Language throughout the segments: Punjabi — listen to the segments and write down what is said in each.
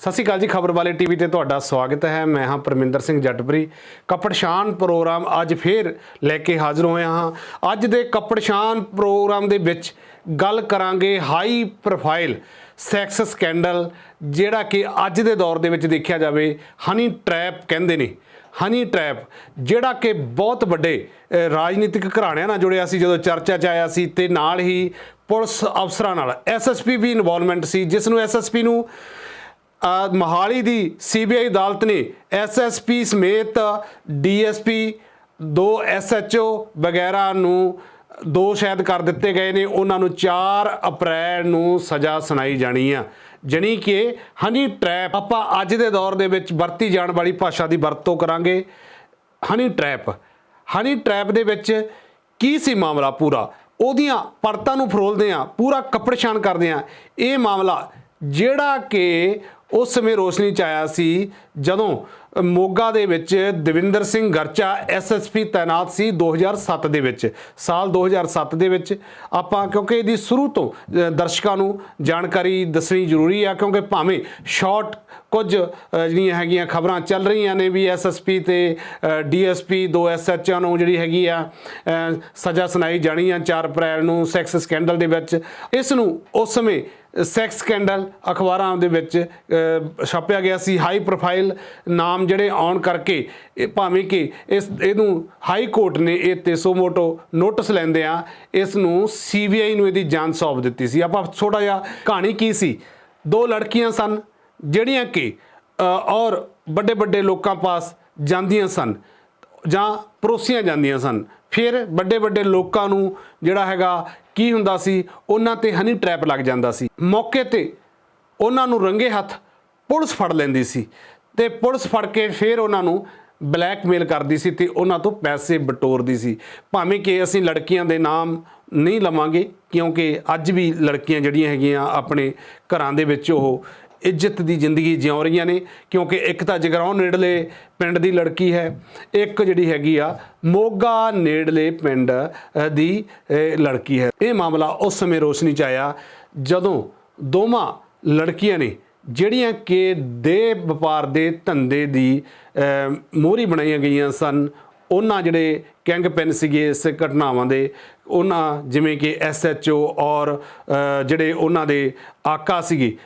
ਸਤਿ ਸ਼੍ਰੀ ਅਕਾਲ ਜੀ, ਖਬਰ ਵਾਲੇ ਟੀਵੀ ਤੇ ਤੁਹਾਡਾ ਸਵਾਗਤ ਹੈ। ਮੈਂ ਹਾਂ ਪਰਮਿੰਦਰ ਸਿੰਘ ਜੱਟਪਰੀ। ਕੱਪੜਸ਼ਾਨ ਪ੍ਰੋਗਰਾਮ ਅੱਜ ਫੇਰ ਲੈ ਕੇ ਹਾਜ਼ਰ ਹੋਇਆ ਹਾਂ। ਅੱਜ ਦੇ ਕੱਪੜਸ਼ਾਨ ਪ੍ਰੋਗਰਾਮ ਦੇ ਵਿੱਚ ਗੱਲ ਕਰਾਂਗੇ ਹਾਈ ਪ੍ਰੋਫਾਈਲ ਸੈਕਸ ਸਕੈਂਡਲ ਜਿਹੜਾ ਕਿ ਅੱਜ ਦੇ ਦੌਰ ਦੇ ਵਿੱਚ ਦੇਖਿਆ ਜਾਵੇ ਹਨੀ ਟ੍ਰੈਪ ਕਹਿੰਦੇ ਨੇ। ਹਨੀ ਟ੍ਰੈਪ ਜਿਹੜਾ ਕਿ ਬਹੁਤ ਵੱਡੇ ਰਾਜਨੀਤਿਕ ਘਰਾਣਿਆਂ ਨਾਲ ਜੁੜਿਆ ਸੀ, ਜਦੋਂ ਚਰਚਾ 'ਚ ਆਇਆ ਸੀ ਤੇ ਨਾਲ ਹੀ ਪੁਲਿਸ ਅਫਸਰਾਂ ਨਾਲ। ਐਸਐਸਪੀ ਵੀ ਇਨਵੋਲਵਮੈਂਟ ਸੀ, ਜਿਸ ਨੂੰ ਐਸਐਸਪੀ ਨੂੰ ਮੋਹਾਲੀ ਦੀ ਸੀਬੀਆਈ ਅਦਾਲਤ ਨੇ ਐਸਐਸਪੀ ਸਮੇਤ ਡੀਐਸਪੀ ਦੋ ਐਸਐਚਓ ਵਗੈਰਾ ਨੂੰ ਦੋ ਸ਼ਾਇਦ ਕਰ ਦਿੱਤੇ ਗਏ ਨੇ। ਉਹਨਾਂ ਨੂੰ 4 ਅਪ੍ਰੈਲ ਨੂੰ ਸਜ਼ਾ ਸੁਣਾਈ ਜਾਣੀ ਆ। ਜਣੀ ਕਿ ਹਨੀ ਟ੍ਰੈਪ। ਆਪਾਂ ਅੱਜ ਦੇ ਦੌਰ ਦੇ ਵਿੱਚ ਵਰਤੀ ਜਾਣ ਵਾਲੀ ਭਾਸ਼ਾ ਦੀ ਵਰਤੋਂ ਕਰਾਂਗੇ। Honey trap. ਹਨੀ ਟ੍ਰੈਪ ਦੇ ਵਿੱਚ ਕੀ ਸੀ ਮਾਮਲਾ ਪੂਰਾ? ਉਹਦੀਆਂ ਪਰਤਾਂ ਨੂੰ ਫਰੋਲਦੇ ਆ, ਪੂਰਾ ਕੱਪੜਛਾਣ ਕਰਦੇ ਆ। ਇਹ ਮਾਮਲਾ ਜਿਹੜਾ ਕਿ ਉਸ ਸਮੇਂ ਰੋਸ਼ਨੀ ਚ ਆਇਆ ਸੀ ਜਦੋਂ ਮੋਗਾ ਦੇ ਵਿੱਚ ਦਵਿੰਦਰ ਸਿੰਘ ਗਰਚਾ ਐਸਐਸਪੀ ਤਾਇਨਾਤ ਸੀ 2007 ਦੇ ਵਿੱਚ। ਸਾਲ 2007 ਦੇ ਵਿੱਚ ਆਪਾਂ ਕਿਉਂਕਿ ਇਹਦੀ ਸ਼ੁਰੂ ਤੋਂ ਦਰਸ਼ਕਾਂ ਨੂੰ ਜਾਣਕਾਰੀ ਦੱਸਣੀ ਜ਼ਰੂਰੀ ਆ, ਕਿਉਂਕਿ ਭਾਵੇਂ ਸ਼ਾਰਟ ਕੁਝ ਜਿਹੜੀਆਂ ਹੈਗੀਆਂ ਖਬਰਾਂ ਚੱਲ ਰਹੀਆਂ ਨੇ ਵੀ ਐਸਐਸਪੀ ਤੇ ਡੀਐਸਪੀ ਦੋ ਐਸਐਚਓ ਨੂੰ ਜਿਹੜੀ ਹੈਗੀ ਆ ਸਜ਼ਾ ਸੁਣਾਈ ਜਾਣੀ ਆ 4 ਅਪ੍ਰੈਲ ਨੂੰ ਸੈਕਸ ਸਕੈਂਡਲ ਦੇ ਵਿੱਚ। ਇਸ ਨੂੰ ਉਸ ਸਮੇਂ ਸੈਕਸ ਸਕੈਂਡਲ ਅਖਬਾਰਾਂ ਦੇ ਵਿੱਚ ਛਾਪਿਆ ਗਿਆ ਸੀ ਹਾਈ ਪ੍ਰੋਫਾਈਲ ਨਾਮ ਜਿਹੜੇ ਆਉਣ ਕਰਕੇ ਇਹ ਭਾਵੇਂ ਕਿ ਇਸ ਇਹਨੂੰ ਹਾਈ ਕੋਰਟ ਨੇ ਇਹ ਤੇ ਸੋਮੋਟੋ ਨੋਟਿਸ ਲੈਂਦੇ ਆ, ਇਸ ਨੂੰ ਸੀਬੀਆਈ ਨੂੰ ਇਹਦੀ ਜਾਂਚ ਸੌਂਪ ਦਿੱਤੀ ਸੀ। ਆਪਾਂ ਛੋਟਾ ਜਿਹਾ ਕਹਾਣੀ ਕੀ ਸੀ? ਦੋ ਲੜਕੀਆਂ ਸਨ, ਜਿਹੜੀਆਂ ਕਿ ਔਰ ਵੱਡੇ ਵੱਡੇ ਲੋਕਾਂ ਪਾਸ ਜਾਂਦੀਆਂ ਸਨ ਜਾਂ ਪਰੋਸੀਆਂ ਜਾਂਦੀਆਂ ਸਨ। ਫਿਰ ਵੱਡੇ ਵੱਡੇ ਲੋਕਾਂ ਨੂੰ ਜਿਹੜਾ ਹੈਗਾ ਕੀ ਹੁੰਦਾ ਸੀ? ਉਹਨਾਂ ਤੇ ਹਨੀ ਟ੍ਰੈਪ ਲੱਗ ਜਾਂਦਾ ਸੀ। ਮੌਕੇ ਤੇ ਉਹਨਾਂ ਨੂੰ ਰੰਗੇ ਹੱਥ ਪੁਲਿਸ ਫੜ ਲੈਂਦੀ ਸੀ। ਤੇ ਪੁਲਿਸ ਫੜ ਕੇ ਫਿਰ ਉਹਨਾਂ ਨੂੰ ਬਲੈਕਮੇਲ ਕਰਦੀ ਸੀ ਤੇ ਉਹਨਾਂ ਤੋਂ ਪੈਸੇ ਬਟੋਰਦੀ ਸੀ। ਭਾਵੇਂ ਕਿ ਅਸੀਂ ਲੜਕੀਆਂ ਦੇ ਨਾਮ ਨਹੀਂ ਲਵਾਂਗੇ, ਕਿਉਂਕਿ ਅੱਜ ਵੀ ਲੜਕੀਆਂ ਜਿਹੜੀਆਂ ਹੈਗੀਆਂ ਆਪਣੇ ਘਰਾਂ ਦੇ ਵਿੱਚ ਉਹ ਇੱਜ਼ਤ ਦੀ ਜ਼ਿੰਦਗੀ ਜਿਉ ਰਹੀਆਂ ਨੇ, ਕਿਉਂਕਿ ਇੱਕ ਤਾਂ ਜਗਰਾਉਂ ਨੇੜਲੇ ਪਿੰਡ ਦੀ ਲੜਕੀ ਹੈ, ਇੱਕ ਜਿਹੜੀ ਹੈਗੀ ਆ ਮੋਗਾ ਨੇੜਲੇ ਪਿੰਡ ਦੀ ਲੜਕੀ ਹੈ। ਇਹ ਮਾਮਲਾ ਉਸ ਸਮੇਂ ਰੋਸ਼ਨੀ ਚ ਆਇਆ ਜਦੋਂ ਦੋਵਾਂ ਲੜਕੀਆਂ ਨੇ ਜਿਹੜੀਆਂ ਕਿ ਦੇ ਵਪਾਰ ਦੇ ਧੰਦੇ ਦੀ ਮੋਹਰੀ ਬਣਾਈਆਂ ਗਈਆਂ ਸਨ, ਉਹਨਾਂ ਜਿਹੜੇ ਕੈਂਗ ਪੈਨ ਸੀਗੇ ਇਸ ਘਟਨਾਵਾਂ ਦੇ, ਉਹਨਾਂ ਜਿਵੇਂ ਕਿ ਐਸਐਚਓ ਔਰ ਜਿਹੜੇ ਉਹਨਾਂ ਦੇ ਆਕਾ ਸੀਗੇ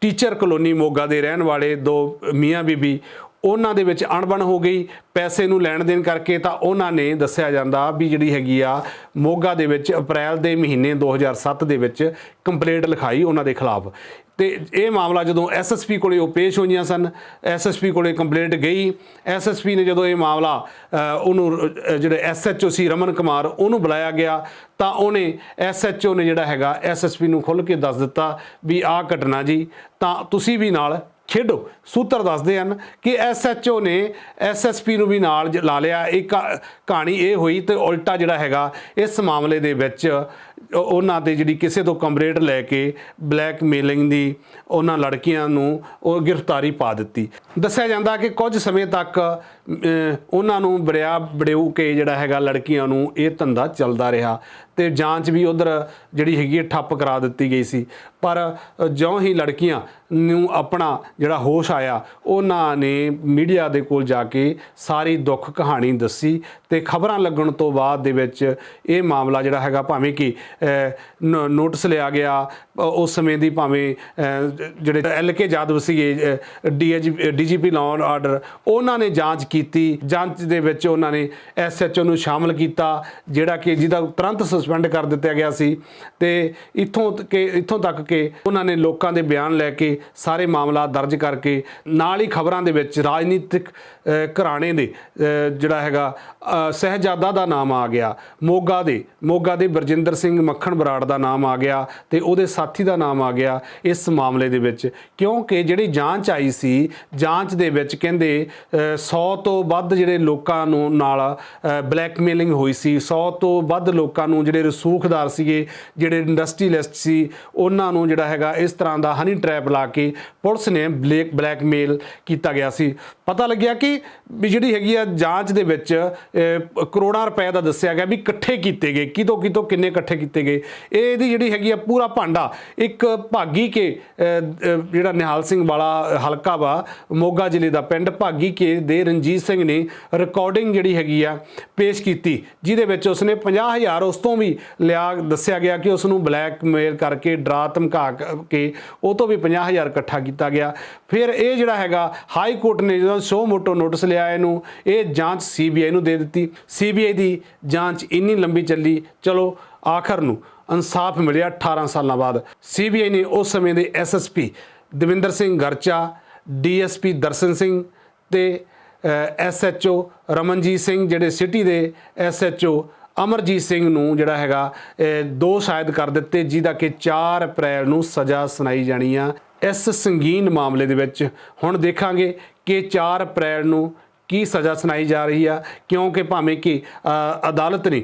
ਟੀਚਰ ਕਲੋਨੀ ਮੋਗਾ ਦੇ ਰਹਿਣ ਵਾਲੇ ਦੋ ਮੀਆਂ ਬੀਬੀ ਉਹਨਾਂ ਦੇ ਵਿੱਚ ਅਣਬਣ ਹੋ ਗਈ ਪੈਸੇ ਨੂੰ ਲੈਣ ਦੇਣ ਕਰਕੇ ਤਾਂ ਉਹਨਾਂ ਨੇ ਦੱਸਿਆ ਜਾਂਦਾ ਵੀ ਜਿਹੜੀ ਹੈਗੀ ਆ ਮੋਗਾ ਦੇ ਵਿੱਚ ਅਪ੍ਰੈਲ ਦੇ ਮਹੀਨੇ 2007 ਦੇ ਵਿੱਚ ਕੰਪਲੇਂਟ ਲਿਖਾਈ ਉਹਨਾਂ ਦੇ ਖਿਲਾਫ। ਤੇ ਇਹ ਮਾਮਲਾ ਜਦੋਂ ਐਸਐਸਪੀ ਕੋਲੇ ਉਹ ਪੇਸ਼ ਹੋਈਆਂ ਸਨ ਐਸਐਸਪੀ ਕੋਲੇ ਕੰਪਲੇਂਟ ਗਈ ਐਸਐਸਪੀ ਨੇ ਜਦੋਂ ਇਹ ਮਾਮਲਾ ਅ, ਉਹਨੂੰ ਅ, ਜਿਹੜੇ ਐਸਐਚਓ ਸੀ ਰਮਨ ਕੁਮਾਰ ਉਹਨੂੰ ਬੁਲਾਇਆ ਗਿਆ ਤਾਂ ਉਹਨੇ ਐਸਐਚਓ ਨੇ ਜਿਹੜਾ ਹੈਗਾ ਐਸਐਸਪੀ ਨੂੰ ਖੁੱਲ੍ਹ ਕੇ ਦੱਸ ਦਿੱਤਾ ਵੀ ਆਹ ਘਟਨਾ ਜੀ ਤਾਂ ਤੁਸੀਂ ਵੀ ਨਾਲ ਖੇਡੋ। ਸੂਤਰ ਦੱਸਦੇ ਹਨ ਕਿ ਐਸਐਚਓ ਨੇ ਐਸਐਸਪੀ ਨੂੰ ਵੀ ਨਾਲ ਜ- ਲਾ ਲਿਆ। ਇੱਕ ਕਹਾਣੀ ਇਹ ਹੋਈ ਤੇ ਉਲਟਾ ਜਿਹੜਾ ਹੈਗਾ, ਇਸ ਮਾਮਲੇ ਦੇ ਵਿੱਚ ਉਹਨਾਂ ਦੇ ਜਿਹੜੀ ਕਿਸੇ ਤੋਂ ਕੰਪਲੇਂਟ ਲੈ ਕੇ ਬਲੈਕਮੇਲਿੰਗ ਦੀ ਉਹਨਾਂ ਲੜਕੀਆਂ ਨੂੰ ਉਹ ਗ੍ਰਿਫਤਾਰੀ ਪਾ ਦਿੱਤੀ। ਦੱਸਿਆ ਜਾਂਦਾ ਕਿ ਕੁਝ ਸਮੇਂ ਤੱਕ ਉਹਨਾਂ ਨੂੰ ਬੜਿਆ ਬੜੇਉ ਕੇ ਜਿਹੜਾ ਹੈਗਾ ਲੜਕੀਆਂ ਨੂੰ ਇਹ ਧੰਦਾ ਚੱਲਦਾ ਰਿਹਾ ਤੇ ਜਾਂਚ ਵੀ ਉਧਰ ਜਿਹੜੀ ਹੈਗੀ ਹੈ ਠੱਪ ਕਰਾ ਦਿੱਤੀ ਗਈ ਸੀ। ਪਰ ਜਿਉਂ ਹੀ ਲੜਕੀਆਂ ਨੂੰ ਆਪਣਾ ਜਿਹੜਾ ਹੋਸ਼ ਆਇਆ, ਉਹਨਾਂ ਨੇ ਮੀਡੀਆ ਦੇ ਕੋਲ ਜਾ ਕੇ ਸਾਰੀ ਦੁੱਖ ਕਹਾਣੀ ਦੱਸੀ ਤੇ ਖਬਰਾਂ ਲੱਗਣ ਤੋਂ ਬਾਅਦ ਦੇ ਵਿੱਚ ਇਹ ਮਾਮਲਾ ਜਿਹੜਾ ਹੈਗਾ ਭਾਵੇਂ ਕਿ ਨੋਟਿਸ ਲਿਆ ਗਿਆ ਉਸ ਸਮੇਂ ਦੀ ਭਾਵੇਂ ਜਿਹੜੇ ਐਲ ਕੇ ਜਾਦਵ ਸੀਗੇ ਡੀਜੀਪੀ ਲਾਅ ਐਂਡ ਆਰਡਰ ਉਹਨਾਂ ਨੇ ਜਾਂਚ ਕੀਤੀ। ਜਾਂਚ ਦੇ ਵਿੱਚ ਉਹਨਾਂ ਨੇ ਐਸਐਚਓ ਨੂੰ ਸ਼ਾਮਲ ਕੀਤਾ ਜਿਹੜਾ ਕਿ ਜਿਹਦਾ ਤੁਰੰਤ ਸਸਪੈਂਡ ਕਰ ਦਿੱਤਾ ਗਿਆ ਸੀ। ਤੇ ਇੱਥੋਂ ਤ- ਕਿ ਇੱਥੋਂ ਤੱਕ ਕਿ ਉਹਨਾਂ ਨੇ ਲੋਕਾਂ ਦੇ ਬਿਆਨ ਲੈ ਕੇ ਸਾਰੇ ਮਾਮਲਾ ਦਰਜ ਕਰਕੇ ਨਾਲ ਹੀ ਖਬਰਾਂ ਦੇ ਵਿੱਚ ਰਾਜਨੀਤਿਕ ਘਰਾਣੇ ਦੇ ਜਿਹੜਾ ਹੈਗਾ ਅ, ਸਹਿਜਾਦਾ ਦਾ ਨਾਮ ਆ ਗਿਆ। ਮੋਗਾ ਦੇ ਮੋਗਾ ਦੇ ਬਰਜਿੰਦਰ ਸਿੰਘ ਮੱਖਣ ਬਰਾੜ ਦਾ ਨਾਮ ਆ ਗਿਆ ਤੇ ਉਹਦੇ ਸਾਥੀ ਦਾ ਨਾਮ ਆ ਗਿਆ ਇਸ ਮਾਮਲੇ ਦੇ ਵਿੱਚ। ਕਿਉਂਕਿ ਜਿਹੜੀ ਜਾਂਚ ਆਈ ਸੀ, ਜਾਂਚ ਦੇ ਵਿੱਚ ਕਹਿੰਦੇ 100 ਤੋਂ ਵੱਧ ਜਿਹੜੇ ਲੋਕਾਂ ਨੂੰ ਨਾਲ ਬਲੈਕਮੇਲਿੰਗ ਹੋਈ ਸੀ। 100 ਤੋਂ ਵੱਧ ਲੋਕਾਂ ਨੂੰ ਜਿਹੜੇ ਰਸੂਖਦਾਰ ਸੀਗੇ, ਜਿਹੜੇ ਇੰਡਸਟਰੀਲਿਸਟ ਸੀ, ਉਹਨਾਂ ਨੂੰ ਜਿਹੜਾ ਹੈਗਾ ਇਸ ਤਰ੍ਹਾਂ ਦਾ ਹਨੀ ਟ੍ਰੈਪ ਲਾ ਕੇ ਪੁਲਿਸ ਨੇ ਬਲੈਕ, ਬਲੈਕਮੇਲ ਕੀਤਾ ਗਿਆ ਸੀ। ਪਤਾ ਲੱਗਿਆ ਕਿ ਵੀ ਜਿਹੜੀ ਹੈਗੀ ਆ ਜਾਂਚ ਦੇ ਵਿੱਚ ਕਰੋੜਾਂ ਰੁਪਏ ਦਾ ਦੱਸਿਆ ਗਿਆ ਵੀ ਇਕੱਠੇ ਕੀਤੇ ਗਏ। ਕਿਤੋਂ ਕਿਤੋਂ ਕਿੰਨੇ ਇਕੱਠੇ ਕੀਤੇ ਗਏ? ਇਹ ਇਹਦੀ ਜਿਹੜੀ ਹੈਗੀ ਆ ਪੂਰਾ ਭਾਂਡਾ ਇੱਕ ਭਾਗੀ ਕੇ ਜਿਹੜਾ ਨਿਹਾਲ ਸਿੰਘ ਵਾਲਾ ਹਲਕਾ ਵਾ, ਮੋਗਾ ਜ਼ਿਲ੍ਹੇ ਦਾ ਪਿੰਡ, ਭਾਗੀ ਕੇ ਦੇ ਰਣਜੀਤ ਸਿੰਘ ਨੇ ਰਿਕਾਰਡਿੰਗ ਜਿਹੜੀ ਹੈਗੀ ਆ, ਪੇਸ਼ ਕੀਤੀ, ਜਿਹਦੇ ਵਿੱਚ ਉਸਨੇ 50000 ਉਸ ਤੋਂ ਵੀ ਲਿਆ, ਦੱਸਿਆ ਗਿਆ ਕਿ ਉਸ ਨੂੰ ਬਲੈਕਮੇਲ ਕਰਕੇ ਡਰਾ ਧਮਕਾ ਕੇ ਉਹ ਤੋਂ ਵੀ 50000 ਇਕੱਠਾ ਕੀਤਾ ਗਿਆ। ਫਿਰ ਇਹ ਜਿਹੜਾ ਹੈਗਾ, ਹਾਈ ਕੋਰਟ ਨੇ ਜਦੋਂ ਸੋ ਮੋਟੋ ਨੋਟਿਸ ਲਿਆ ਇਹਨੂੰ, ਇਹ ਜਾਂਚ ਸੀਬੀਆਈ ਨੂੰ ਦੇ ਦਿੱਤੀ। ਸੀਬੀਆਈ ਦੀ ਜਾਂਚ ਇੰਨੀ ਲੰਬੀ ਚੱਲੀ, ਚਲੋ ਆਖਰ ਨੂੰ ਇਨਸਾਫ ਮਿਲਿਆ 18 ਸਾਲਾਂ ਬਾਅਦ। ਸੀਬੀਆਈ ਨੇ ਉਸ ਸਮੇਂ ਦੇ ਐਸਐਸਪੀ ਦਵਿੰਦਰ ਸਿੰਘ ਗਰਚਾ ਡੀਐਸਪੀ ਦਰਸ਼ਨ ਸਿੰਘ ਤੇ ਐਸਐਚਓ ਰਮਨਜੀਤ ਸਿੰਘ ਜਿਹੜੇ ਸਿਟੀ ਦੇ ਐਸਐਚਓ ਅਮਰਜੀਤ ਸਿੰਘ ਨੂੰ ਜਿਹੜਾ ਹੈਗਾ ਦੋ ਸ਼ਾਇਦ ਕਰ ਦਿੱਤੇ, ਜਿਹਦਾ ਕਿ 4 ਅਪ੍ਰੈਲ ਨੂੰ ਸਜ਼ਾ ਸੁਣਾਈ ਜਾਣੀ ਆ। ਇਸ ਸੰਗੀਨ ਮਾਮਲੇ ਦੇ ਵਿੱਚ ਹੁਣ ਦੇਖਾਂਗੇ ਕਿ 4 ਅਪ੍ਰੈਲ ਨੂੰ ਕੀ ਸਜ਼ਾ ਸੁਣਾਈ ਜਾ ਰਹੀ ਆ? ਕਿਉਂਕਿ ਭਾਵੇਂ ਕਿ ਅਦਾਲਤ ਨੇ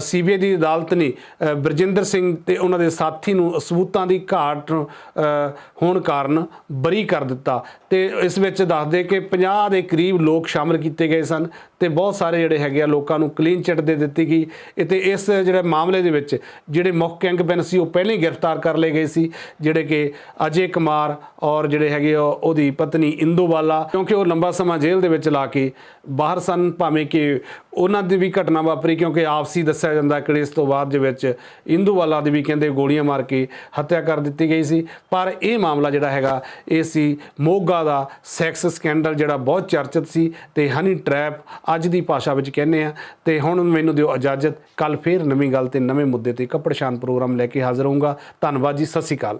ਸੀਬੀਆਈ ਦੀ ਅਦਾਲਤ ਨੇ ਬਰਜਿੰਦਰ ਸਿੰਘ ਤੇ ਉਹਨਾਂ ਦੇ ਸਾਥੀ ਨੂੰ ਸਬੂਤਾਂ ਦੀ ਘਾਟ ਹੋਣ ਕਾਰਨ ਬਰੀ ਕਰ ਦਿੱਤਾ। ਤੇ ਇਸ ਵਿੱਚ ਦੱਸਦੇ ਕਿ 50 ਦੇ ਕਰੀਬ ਲੋਕ ਸ਼ਾਮਲ ਕੀਤੇ ਗਏ ਸਨ। ਤੇ ਬਹੁਤ ਸਾਰੇ ਜਿਹੜੇ ਹੈਗੇ ਆ ਲੋਕਾਂ ਨੂੰ ਕਲੀਨ ਚਿੱਟ ਦੇ ਦਿੱਤੀ ਗਈ। ਇਹ ਇਸ ਜਿਹੜੇ ਮਾਮਲੇ ਦੇ ਵਿੱਚ ਜਿਹੜੇ ਮੁੱਖ ਕਿੰਗਪਿਨ ਸੀ, ਉਹ ਪਹਿਲਾਂ ਹੀ ਗ੍ਰਿਫਤਾਰ ਕਰ ਲਏ ਗਏ ਸੀ। ਜਿਹੜੇ ਕਿ ਅਜੇ ਕੁਮਾਰ ਔਰ ਜਿਹੜੇ ਹੈਗੇ ਆ, ਉਹਦੀ ਪਤਨੀ ਇੰਦੋਵਾਲਾ, ਕਿਉਂਕਿ ਉਹ ਲੰਬਾ ਸਮਾਂ ਜੇਲ੍ਹ ਦੇ ਵਿੱਚ ਲਾ ਕੇ ਬਾਹਰ ਸਨ, ਭਾਵੇਂ ਕਿ ਉਹਨਾਂ ਦੀ ਵੀ ਘਟਨਾ ਵਾਪਰੀ, ਕਿਉਂਕਿ ਆਪਸੀ ਦੱਸਿਆ ਜਾਂਦਾ ਕਿ ਇਸ ਤੋਂ ਬਾਅਦ ਦੇ ਵਿੱਚ ਇੰਦੋਵਾਲਾ ਦੀ ਵੀ ਕਹਿੰਦੇ ਗੋਲੀਆਂ ਮਾਰ ਕੇ ਹੱਤਿਆ ਕਰ ਦਿੱਤੀ ਗਈ ਸੀ। ਪਰ ਇਹ ਮਾਮਲਾ ਜਿਹੜਾ ਹੈਗਾ, ਇਹ ਸੀ ਮੋਗਾ ਦਾ ਸੈਕਸ ਸਕੈਂਡਲ ਜਿਹੜਾ ਬਹੁਤ ਚਰਚਿਤ ਸੀ ਤੇ ਹਨੀ ਟ੍ਰੈਪ ਅੱਜ ਦੀ ਭਾਸ਼ਾ ਵਿੱਚ ਕਹਿੰਦੇ ਆ, ਤੇ ਹੁਣ ਮੈਨੂੰ ਦਿਓ ਇਜਾਜ਼ਤ ਕੱਲ ਫੇਰ ਨਵੀਂ ਗੱਲ ਤੇ ਨਵੇਂ ਮੁੱਦੇ ਤੇ ਕੱਪੜ ਸ਼ਾਨ ਪ੍ਰੋਗਰਾਮ ਲੈ ਕੇ ਹਾਜ਼ਰ ਹੋਊਂਗਾ। ਧੰਨਵਾਦ ਜੀ, ਸਤਿ ਸ਼੍ਰੀ ਅਕਾਲ।